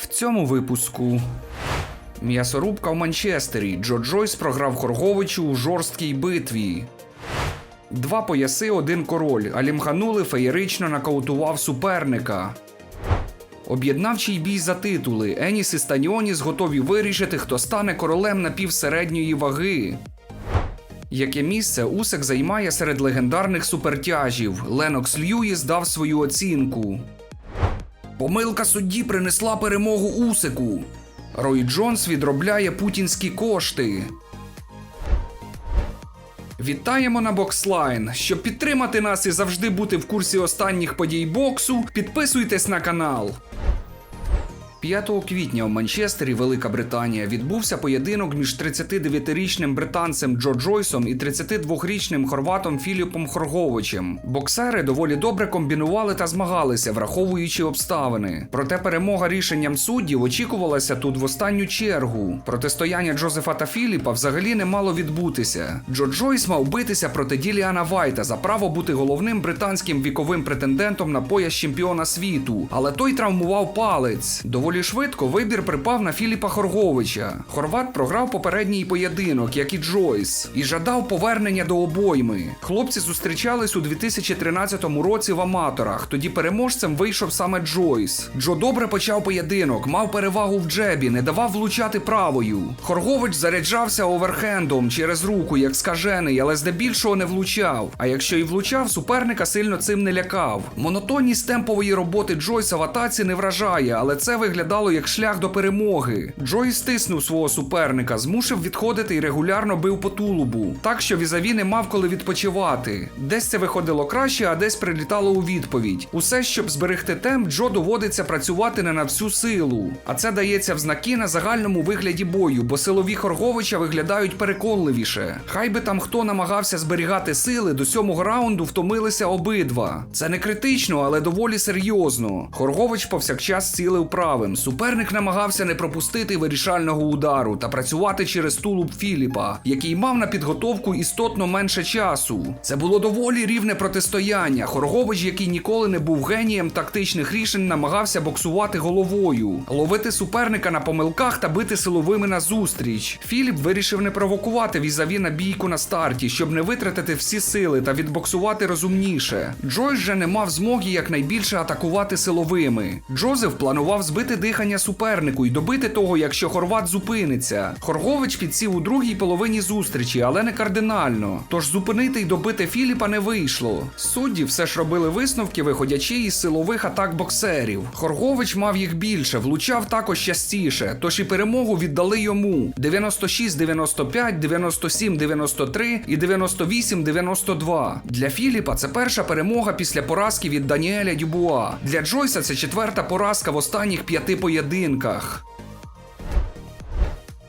В цьому випуску. М'ясорубка в Манчестері. Джо Джойс програв Хорговичу у жорсткій битві. Два пояси, один король. Алімханули феєрично нокаутував суперника. Об'єднавчий бій за титули. Еніс і Станіоніс готові вирішити, хто стане королем напівсередньої ваги. Яке місце Усик займає серед легендарних супертяжів? Ленокс Льюїс дав свою оцінку. Помилка судді принесла перемогу Усику. Рой Джонс відробляє путінські кошти. Вітаємо на Бокслайн. Щоб підтримати нас і завжди бути в курсі останніх подій боксу, підписуйтесь на канал. 5 квітня у Манчестері, Велика Британія, відбувся поєдинок між 39-річним британцем Джо Джойсом і 32-річним хорватом Філіпом Хорговичем. Боксери доволі добре комбінували та змагалися, враховуючи обставини. Проте перемога рішенням суддів очікувалася тут в останню чергу. Протистояння Джозефа та Філіпа взагалі не мало відбутися. Джо Джойс мав битися проти Діліана Вайта за право бути головним британським віковим претендентом на пояс чемпіона світу, але той травмував палець. Швидко вибір припав на Філіпа Хорговича. Хорват програв попередній поєдинок, як і Джойс, і жадав повернення до обойми. Хлопці зустрічались у 2013 році в аматорах. Тоді переможцем вийшов саме Джойс. Джо добре почав поєдинок, мав перевагу в джебі, не давав влучати правою. Хоргович заряджався оверхендом через руку, як скажений, але здебільшого не влучав. А якщо і влучав, суперника сильно цим не лякав. Монотонність темпової роботи Джойса в атаці не вражає, але це виглядало як шлях до перемоги. Джойс стиснув свого суперника, змусив відходити і регулярно бив по тулубу, так що візаві не мав коли відпочивати. Десь це виходило краще, а десь прилітало у відповідь. Усе, щоб зберегти темп, Джо доводиться працювати не на всю силу. А це дається в знаки на загальному вигляді бою, бо силові Хорговича виглядають переконливіше. Хай би там хто намагався зберігати сили, до сьомого раунду втомилися обидва. Це не критично, але доволі серйозно. Хоргович повсякчас цілив правим. Суперник намагався не пропустити вирішального удару та працювати через тулуб Філіпа, який мав на підготовку істотно менше часу. Це було доволі рівне протистояння. Хоргович, який ніколи не був генієм тактичних рішень, намагався боксувати головою, ловити суперника на помилках та бити силовими назустріч. Філіп вирішив не провокувати візаві на бійку на старті, щоб не витратити всі сили та відбоксувати розумніше. Джойс же не мав змоги якнайбільше атакувати силовими. Джозеф планував збити дихання супернику і добити того, якщо хорват зупиниться. Хоргович підсів у другій половині зустрічі, але не кардинально. Тож зупинити й добити Філіпа не вийшло. Судді все ж робили висновки, виходячи із силових атак боксерів. Хоргович мав їх більше, влучав також частіше, тож і перемогу віддали йому: 96-95, 97-93 і 98-92. Для Філіпа це перша перемога після поразки від Даніеля Дюбуа. Для Джойса це четверта поразка в останніх п'яти поєдинках.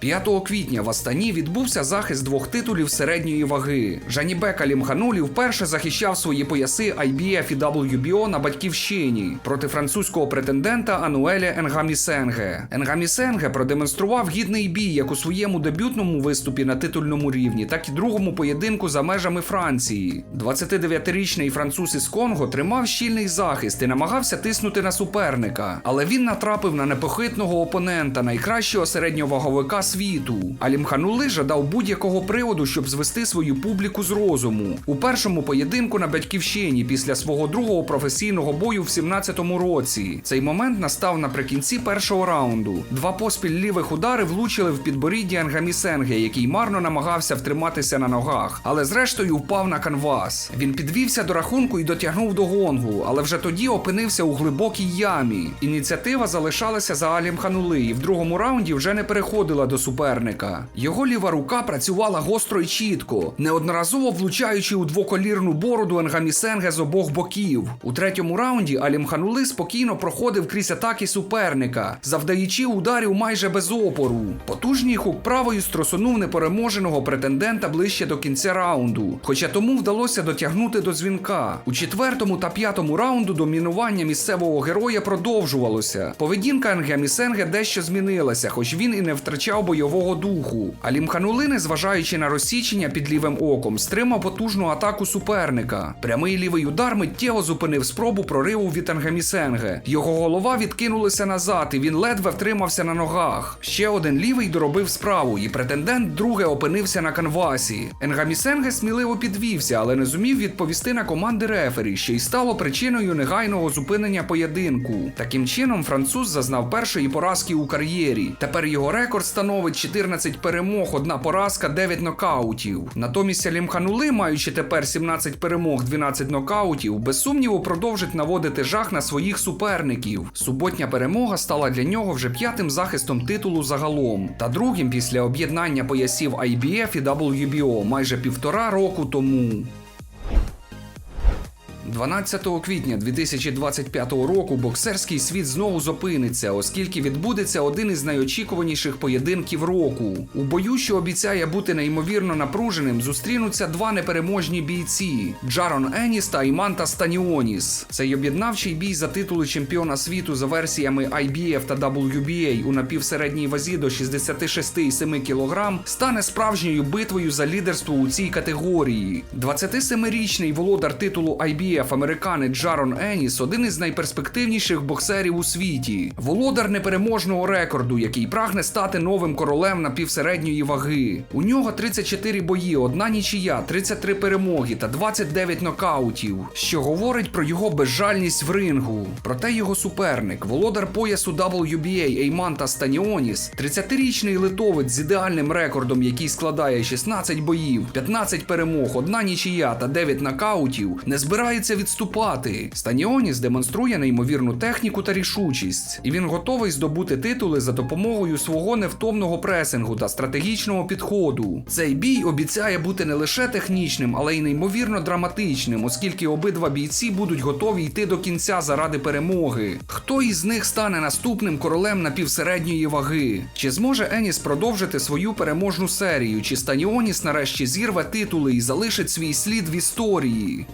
5 квітня в Астані відбувся захист двох титулів середньої ваги. Жанібек Алімханулі вперше захищав свої пояси IBF і WBO на батьківщині проти французького претендента Ануеля Енгамісенге. Енгамісенге продемонстрував гідний бій як у своєму дебютному виступі на титульному рівні, так і другому поєдинку за межами Франції. 29-річний француз із Конго тримав щільний захист і намагався тиснути на суперника, але він натрапив на непохитного опонента, найкращого середньоваговика світу. Алімханули жадав будь-якого приводу, щоб звести свою публіку з розуму. У першому поєдинку на батьківщині після свого другого професійного бою в 17-му році. Цей момент настав наприкінці першого раунду. Два поспіль лівих удари влучили в підборіддя Енгамісенге, який марно намагався втриматися на ногах, але зрештою впав на канвас. Він підвівся до рахунку і дотягнув до гонгу, але вже тоді опинився у глибокій ямі. Ініціатива залишалася за Алім Ханули, і в другому раунді вже не переходила до суперника. Його ліва рука працювала гостро і чітко, неодноразово влучаючи у двоколірну бороду Енгамісенге з обох боків. У третьому раунді Алім Ханули спокійно проходив крізь атаки суперника, завдаючи ударів майже без опору. Потужній хук правою стросунув непереможеного претендента ближче до кінця раунду, хоча тому вдалося дотягнути до дзвінка. У четвертому та п'ятому раунду домінування місцевого героя продовжувалося. Поведінка Енгемісенге дещо змінилася, хоч він і не втрачав бойового духу. А Лімханули, незважаючи на розсічення під лівим оком, стримав потужну атаку суперника. Прямий лівий удар миттєво зупинив спробу прориву від Ангамісенге. Його голова відкинулася назад, і він ледве втримався на ногах. Ще один лівий доробив справу, і претендент друге опинився на канвасі. Енгамісенге сміливо підвівся, але не зумів відповісти на команди рефері, що й стало причиною негайного зупинення поєдинку. Таким чином, француз зазнав першої поразки у кар'єрі. Тепер його рекорд становить 14 перемог, одна поразка, 9 нокаутів. Натомість Алім Ханули, маючи тепер 17 перемог, 12 нокаутів, без сумніву продовжить наводити жах на своїх суперників. Суботня перемога стала для нього вже п'ятим захистом титулу загалом, та другим після об'єднання поясів IBF і WBO майже півтора року тому. 12 квітня 2025 року боксерський світ знову зупиниться, оскільки відбудеться один із найочікуваніших поєдинків року. У бою, що обіцяє бути неймовірно напруженим, зустрінуться два непереможні бійці: Джарон Еніс та Іманта Станіоніс. Цей об'єднавчий бій за титули чемпіона світу за версіями IBF та WBA у напівсередній вазі до 66,7 кг стане справжньою битвою за лідерство у цій категорії. 27-річний володар титулу IBF американець Джарон Еніс один із найперспективніших боксерів у світі. Володар непереможного рекорду, який прагне стати новим королем напівсередньої ваги. У нього 34 бої, одна нічия, 33 перемоги та 29 нокаутів, що говорить про його безжальність в рингу. Проте його суперник, володар поясу WBA Ейманта Станіоніс, 30-річний литовець з ідеальним рекордом, який складає 16 боїв, 15 перемог, одна нічия та 9 нокаутів, не збирається відступати. Станіоніс демонструє неймовірну техніку та рішучість, і він готовий здобути титули за допомогою свого невтомного пресингу та стратегічного підходу. Цей бій обіцяє бути не лише технічним, але й неймовірно драматичним, оскільки обидва бійці будуть готові йти до кінця заради перемоги. Хто із них стане наступним королем напівсередньої ваги? Чи зможе Еніс продовжити свою переможну серію? Чи Станіоніс нарешті зірве титули і залишить свій слід в історії?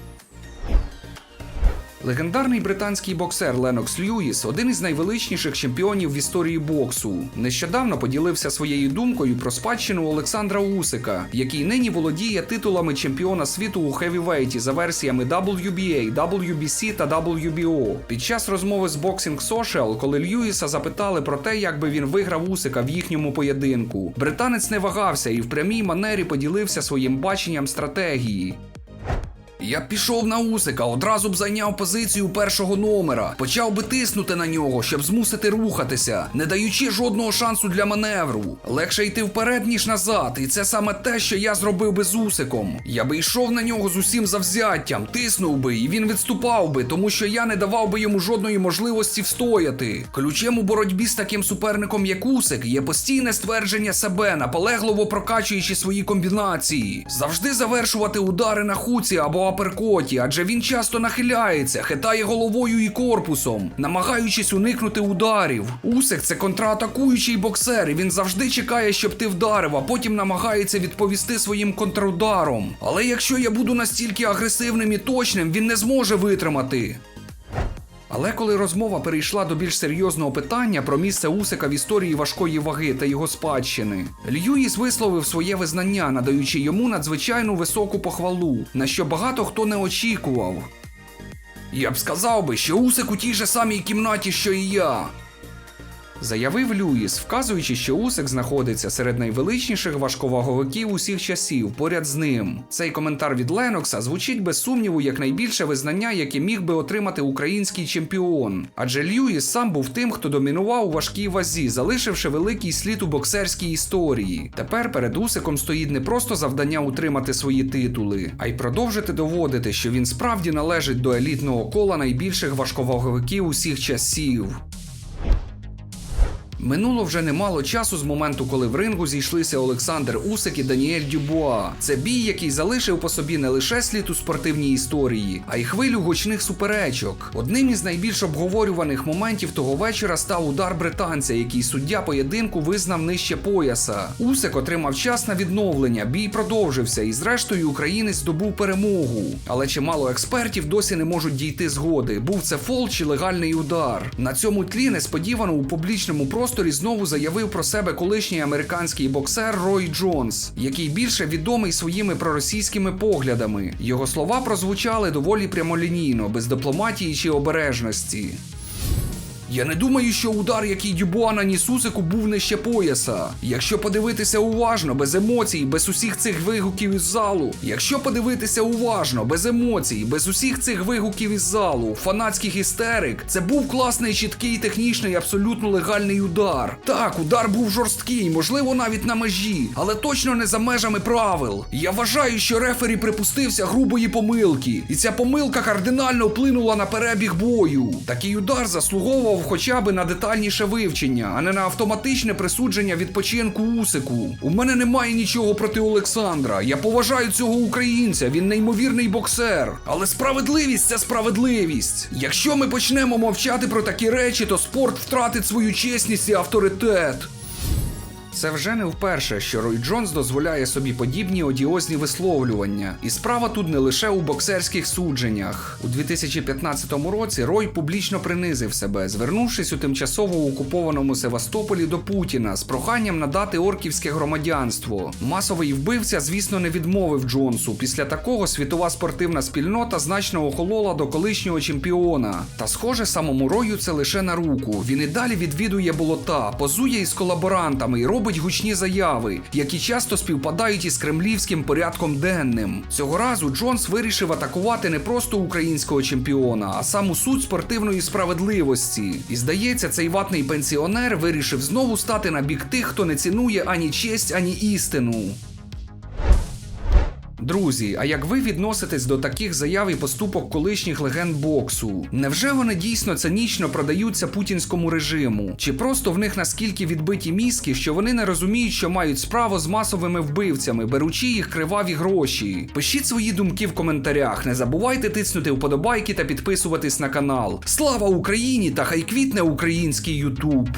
Легендарний британський боксер Ленокс Льюіс один із найвеличніших чемпіонів в історії боксу. Нещодавно поділився своєю думкою про спадщину Олександра Усика, який нині володіє титулами чемпіона світу у хевівейті за версіями WBA, WBC та WBO. Під час розмови з Boxing Social, коли Льюіса запитали про те, як би він виграв Усика в їхньому поєдинку, британець не вагався і в прямій манері поділився своїм баченням стратегії. Я б пішов на Усика, одразу б зайняв позицію першого номера, почав би тиснути на нього, щоб змусити рухатися, не даючи жодного шансу для маневру. Легше йти вперед, ніж назад, і це саме те, що я зробив би з Усиком. Я би йшов на нього з усім завзяттям, тиснув би, і він відступав би, тому що я не давав би йому жодної можливості встояти. Ключем у боротьбі з таким суперником, як Усик, є постійне ствердження себе, наполегливо прокачуючи свої комбінації, завжди завершувати удари на хуці або аперкоті, адже він часто нахиляється, хитає головою і корпусом, намагаючись уникнути ударів. Усик це контратакуючий боксер, і він завжди чекає, щоб ти вдарив, а потім намагається відповісти своїм контрударом. Але якщо я буду настільки агресивним і точним, він не зможе витримати. Але коли розмова перейшла до більш серйозного питання про місце Усика в історії важкої ваги та його спадщини, Льюіс висловив своє визнання, надаючи йому надзвичайну високу похвалу, на що багато хто не очікував. Я б сказав би, що Усик у тій же самій кімнаті, що і я. Заявив Люїс, вказуючи, що Усик знаходиться серед найвеличніших важковаговиків усіх часів поряд з ним. Цей коментар від Ленокса звучить без сумніву як найбільше визнання, яке міг би отримати український чемпіон. Адже Льюіс сам був тим, хто домінував у важкій вазі, залишивши великий слід у боксерській історії. Тепер перед Усиком стоїть не просто завдання утримати свої титули, а й продовжити доводити, що він справді належить до елітного кола найбільших важковаговиків усіх часів. Минуло вже немало часу з моменту, коли в рингу зійшлися Олександр Усик і Даніель Дюбуа. Це бій, який залишив по собі не лише слід у спортивній історії, а й хвилю гучних суперечок. Одним із найбільш обговорюваних моментів того вечора став удар британця, який суддя поєдинку визнав нижче пояса. Усик отримав час на відновлення, бій продовжився, і зрештою українець здобув перемогу. Але чимало експертів досі не можуть дійти згоди. Був це фол чи легальний удар. На цьому тлі несподівано у публічному просторі просторі знову заявив про себе колишній американський боксер Рой Джонс, який більше відомий своїми проросійськими поглядами. Його слова прозвучали доволі прямолінійно, без дипломатії чи обережності. Я не думаю, що удар, який Дюбуа наніс Усику, був нижче пояса. Якщо подивитися уважно, без емоцій, без усіх цих вигуків із залу. Якщо подивитися уважно, без емоцій, без усіх цих вигуків із залу, фанатських істерик, це був класний, чіткий, технічний, абсолютно легальний удар. Так, удар був жорсткий, можливо, навіть на межі, але точно не за межами правил. Я вважаю, що рефері припустився грубої помилки, і ця помилка кардинально вплинула на перебіг бою. Такий удар заслуговував хоча б на детальніше вивчення, а не на автоматичне присудження відпочинку Усику. У мене немає нічого проти Олександра. Я поважаю цього українця, він неймовірний боксер. Але справедливість це справедливість. Якщо ми почнемо мовчати про такі речі, то спорт втратить свою чесність і авторитет. Це вже не вперше, що Рой Джонс дозволяє собі подібні одіозні висловлювання. І справа тут не лише у боксерських судженнях. У 2015 році Рой публічно принизив себе, звернувшись у тимчасово окупованому Севастополі до Путіна з проханням надати орківське громадянство. Масовий вбивця, звісно, не відмовив Джонсу. Після такого світова спортивна спільнота значно охолола до колишнього чемпіона. Та схоже, самому Рою це лише на руку. Він і далі відвідує болота, позує із колаборантами і робить гучні заяви, які часто співпадають із кремлівським порядком денним. Цього разу Джонс вирішив атакувати не просто українського чемпіона, а саму суть спортивної справедливості. І здається, цей ватний пенсіонер вирішив знову стати на бік тих, хто не цінує ані честь, ані істину. Друзі, а як ви відноситесь до таких заяв і поступок колишніх легенд боксу? Невже вони дійсно цинічно продаються путінському режиму? Чи просто в них наскільки відбиті мізки, що вони не розуміють, що мають справу з масовими вбивцями, беручи їх криваві гроші? Пишіть свої думки в коментарях. Не забувайте тиснути вподобайки та підписуватись на канал. Слава Україні та хай квітне український Ютуб!